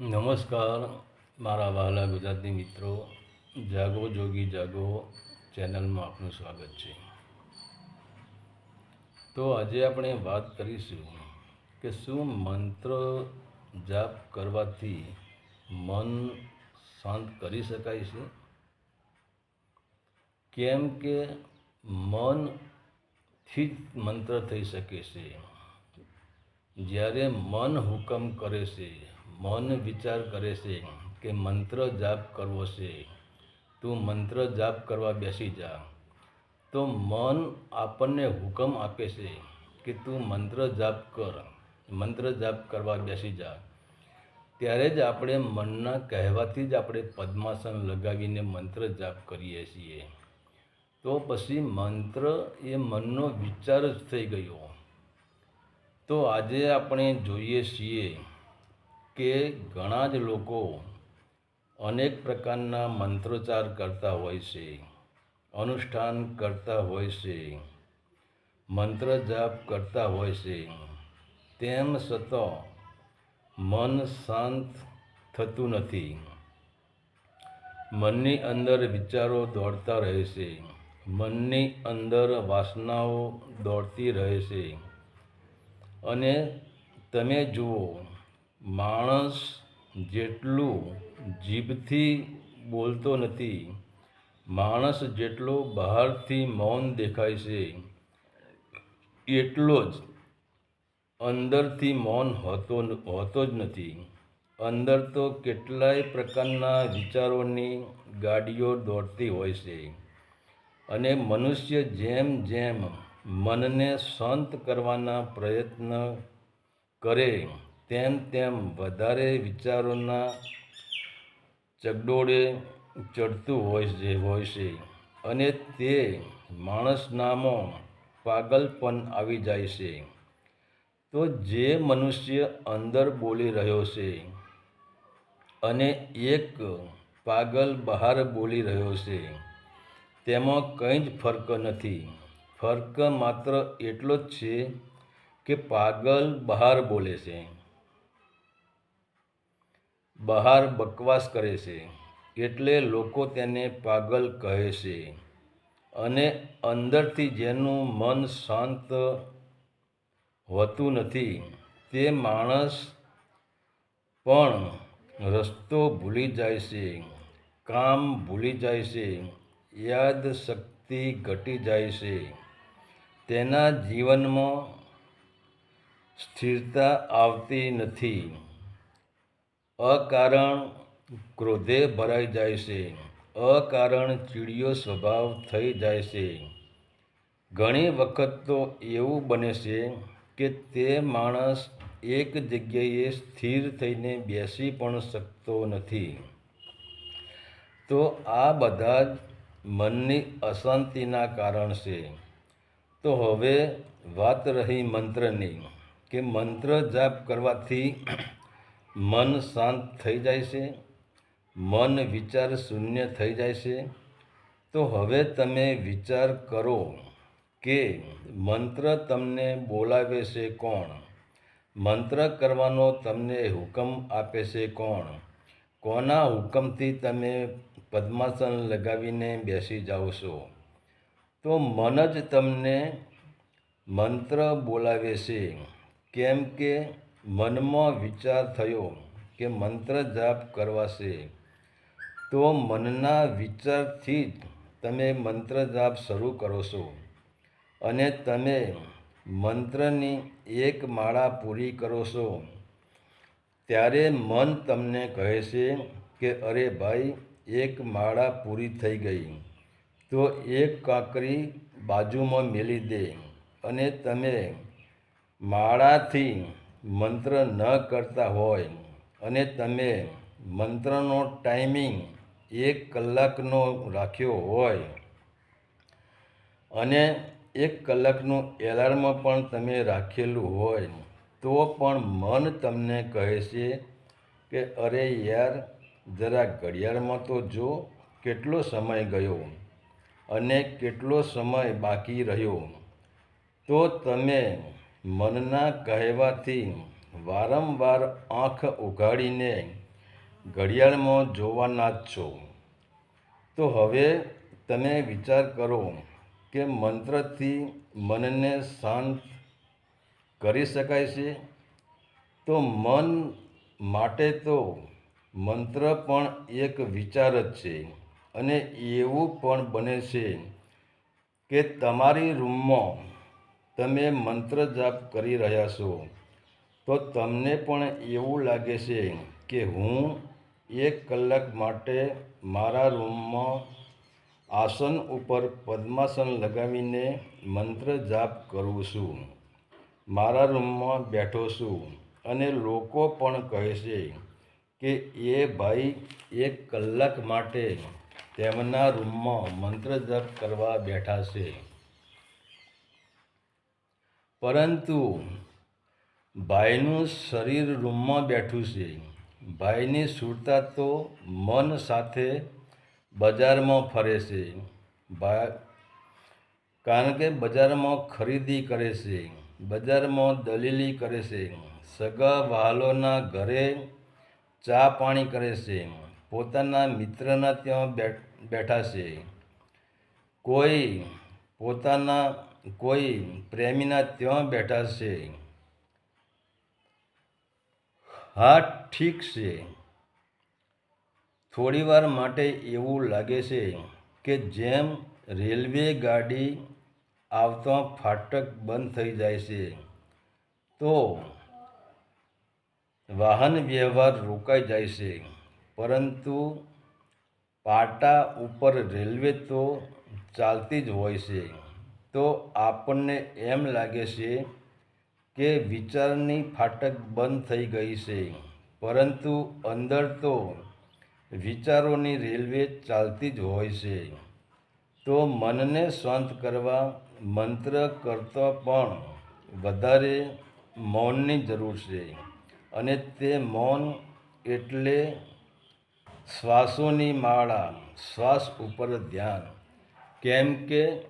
નમસ્કાર. મારા વહાલા ગુજરાતી મિત્રો, જાગો જોગી જાગો ચેનલમાં આપનું સ્વાગત છે. તો આજે આપણે વાત કરીશું કે શું મંત્ર જાપ કરવાથી મન શાંત કરી શકાય છે? કેમ કે મનથી જ મંત્ર થઈ શકે છે. જ્યારે મન હુકમ કરે છે મન વિચાર કરે છે કે મંત્ર જાપ કરવો છે. તું મંત્ર જાપ કરવા બેસી જા. તો મન આપણને હુકમ આપે છે કે તું મંત્ર જાપ કર. મંત્ર જાપ કરવા બેસી જા. ત્યારે જ આપણે મનના કહેવાથી જ આપણે પદ્માસન લગાવીને મંત્ર જાપ કરીએ છીએ. તો પછી મંત્ર એ મનનો વિચાર જ થઈ ગયો. તો આજે આપણે જોઈએ છીએ કે ઘણા જ લોકો અનેક પ્રકારના મંત્રોચ્ચાર કરતા હોય છે, અનુષ્ઠાન કરતા હોય છે, મંત્ર જાપ કરતા હોય છે. તેમ છતાં મન શાંત થતું નથી. મનની અંદર વિચારો દોડતા રહે છે. મનની અંદર વાસનાઓ દોડતી રહે છે. અને તમે જુઓ માણસ જેટલું જીભથી બોલતો નથી, માણસ જેટલો બહારથી મૌન દેખાય છે, એટલો જ અંદરથી મૌન હોતો હોતો જ નથી. અંદર તો કેટલાય પ્રકારના વિચારોની ગાડીઓ દોડતી હોય છે અને મનુષ્ય જેમ જેમ મનને શાંત કરવાના પ્રયત્ન કરે તેમ તેમ વધારે વિચારોના ચગડોળે ચડતું હોય છે હોય છે. અને તે માણસનામાં પાગલપન આવી જાય છે. તો જે મનુષ્ય અંદર બોલી રહ્યો છે અને એક પાગલ બહાર બોલી રહ્યો છે, તેમાં કંઈ જ ફર્ક નથી. ફર્ક માત્ર એટલો જ છે કે પાગલ બહાર બોલે છે. બહાર બકવાસ કરે છે એટલે લોકો તેને પાગલ કહે છે અને અંદરથી જેનું મન શાંત હોતું નથી, તે માણસ પણ રસ્તો ભૂલી જાય છે, કામ ભૂલી જાય છે, યાદ શક્તિ ઘટી જાય છે. તેના જીવનમાં સ્થિરતા આવતી નથી. અકારણ ક્રોધે ભરાઈ જાય છે. અકારણ ચીડિયો સ્વભાવ થઈ જાય છે. ઘણી વખત તો એવું બને છે કે તે માણસ એક જગ્યાએ સ્થિર થઈને બેસી પણ શકતો નથી. તો આ બધા જ મનની અશાંતિના કારણ છે. તો હવે વાત રહી મંત્રની, કે મંત્ર જાપ કરવાથી મન શાંત થઈ જાય છે, મન વિચાર શૂન્ય થઈ જાય છે. તો હવે તમે વિચાર કરો કે મંત્ર તમને બોલાવે છે કોણ? મંત્ર કરવાનો તમને હુકમ આપે છે કોણ? કોના હુકમથી તમે પદ્માસન લગાવીને બેસી જાઓ છો? તો મન જ તમને મંત્ર બોલાવે છે. કેમ કે મનમાં વિચાર થયો કે મંત્ર જાપ કરવાશે, તો મનના વિચારથી જ તમે મંત્ર જાપ શરૂ કરો છો. અને તમે મંત્રની એક માળા પૂરી કરો છો. ત્યારે મન તમને કહે છે કે, અરે ભાઈ, એક માળા પૂરી થઈ ગઈ. તો એક કાંકરી બાજુમાં મેલી દે અને તમે માળાથી મંત્ર ન કરતા હોય અને તમે મંત્રનો ટાઈમિંગ એક કલાકનો રાખ્યો હોય અને એક કલાકનું એલાર્મ પણ તમે રાખેલું હોય, તો પણ મન તમને કહે છે કે, અરે યાર, જરા ઘડિયાળમાં તો જો કેટલો સમય ગયો અને કેટલો સમય બાકી રહ્યો. તો તમે મનના કહેવાથી વારંવાર આંખ ઉઘાડીને ઘડિયાળમાં જોવાના જ છો. તો હવે તમે વિચાર કરો કે મંત્રથી મનને શાંત કરી શકાય છે? તો મન માટે તો મંત્ર પણ એક વિચાર જ છે અને એવું પણ બને છે કે તમારી રૂમમાં તમે મંત્ર જાપ કરી રહ્યા છો, તો તમને પણ એવું લાગે છે કે હું એક કલાક માટે મારા રૂમમાં આસન ઉપર પદ્માસન લગાવીને મંત્ર જાપ કરું છું. મારા રૂમમાં બેઠો છું અને લોકો પણ કહે છે કે એ ભાઈ એક કલાક માટે તેમના રૂમમાં મંત્ર જપ કરવા બેઠા છે. પરંતુ ભાઈનું શરીર રૂમમાં બેઠું છે. ભાઈની સુરતા તો મન સાથે બજારમાં ફરે છે. ભાઈ કારણ કે બજારમાં ખરીદી કરે છે. બજારમાં દલીલી કરે છે. સગા વહાલોના ઘરે ચા પાણી કરે છે. પોતાના મિત્રના ત્યાં બેઠા છે. કોઈ પોતાના કોઈ પ્રેમીના ત્યાં બેઠા છે. હા, ઠીક છે. થોડીવાર માટે એવું લાગે છે કે જેમ રેલવે ગાડી આવતા ફાટક બંધ થઈ જાય છે, તો વાહન વ્યવહાર રોકાઈ જાય છે. પરંતુ પાટા ઉપર રેલવે તો ચાલતી જ હોય છે. તો આપણને એમ લાગે છે કે વિચારની ફાટક બંધ થઈ ગઈ છે. પરંતુ અંદર તો વિચારોની રેલવે ચાલતી જ હોય છે. તો મનને શાંત કરવા મંત્ર કરતાં પણ વધારે મૌનની જરૂર છે. અને તે મૌન એટલે શ્વાસોની માળા, શ્વાસ ઉપર ધ્યાન. કેમ કે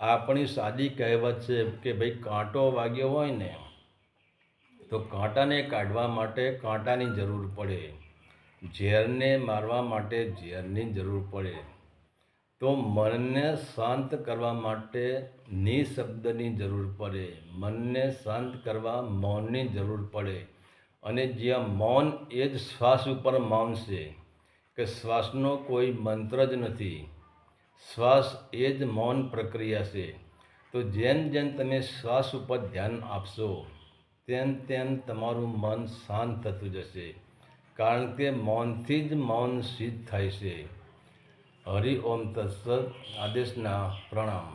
આપણી સાદી કહેવત છે કે ભાઈ કાંટો વાગ્યો હોય ને તો કાંટાને કાઢવા માટે કાંટાની જરૂર પડે. ઝેરને મારવા માટે ઝેરની જરૂર પડે. તો મનને શાંત કરવા માટે નિશબ્દની જરૂર પડે. મનને શાંત કરવા મૌનની જરૂર પડે. અને જ્યાં મૌન એ જ શ્વાસ ઉપર મૌન છે કે શ્વાસનો કોઈ મંત્ર જ નથી. શ્વાસ એ જ મૌન પ્રક્રિયા છે. તો જેમ જેમ તમે શ્વાસ ઉપર ધ્યાન આપશો તેમ તેમ તમારું મન શાંત થતું જશે, કારણ કે મૌનથી જ મૌન સિદ્ધ થાય છે. હરિ ઓમ તત્સદ આદેશના પ્રણામ.